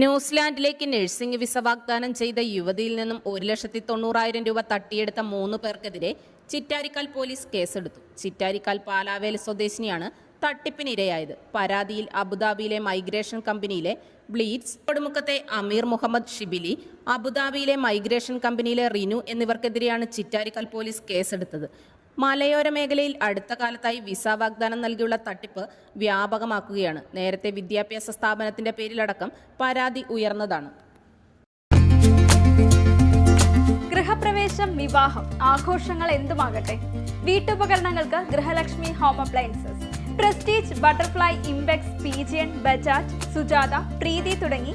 ന്യൂസിലാൻഡിലേക്ക് nursing visa വാഗ്ദാനം ചെയ്ത യുവതിയിൽ നിന്നും ഒരു ലക്ഷത്തി തൊണ്ണൂറായിരം രൂപ തട്ടിയെടുത്ത മൂന്ന് പേർക്കെതിരെ ചിറ്റാരിക്കാൽ പോലീസ് കേസെടുത്തു. ചിറ്റാരിക്കാൽ പാലാവേൽ സ്വദേശിനിയാണ് തട്ടിപ്പിനിരയായത്. പരാതിയിൽ അബുദാബിയിലെ മൈഗ്രേഷൻ കമ്പനിയിലെ ബ്ലീഡ്സ് കൊടുമുക്കത്തെ അമീർ മുഹമ്മദ് ഷിബിലി അബുദാബിയിലെ മൈഗ്രേഷൻ കമ്പനിയിലെ റിനു എന്നിവർക്കെതിരെയാണ് ചിറ്റാരിക്കൽ പോലീസ് കേസെടുത്തത്. മലയോര മേഖലയിൽ അടുത്ത കാലത്തായി വിസ വാഗ്ദാനം നൽകിയുള്ള തട്ടിപ്പ് വ്യാപകമാക്കുകയാണ്. നേരത്തെ വിദ്യാഭ്യാസ സ്ഥാപനത്തിന്റെ പേരിലടക്കം പരാതി ഉയർന്നതാണ്. ഗൃഹപ്രവേശം വിവാഹം ആഘോഷങ്ങൾ എന്തുമാകട്ടെ? വീട്ടുപകരണങ്ങൾക്ക് Grihalakshmi home appliances Prestige Butterfly Impex Pigeon Bajaj Sujata Preethi തുടങ്ങി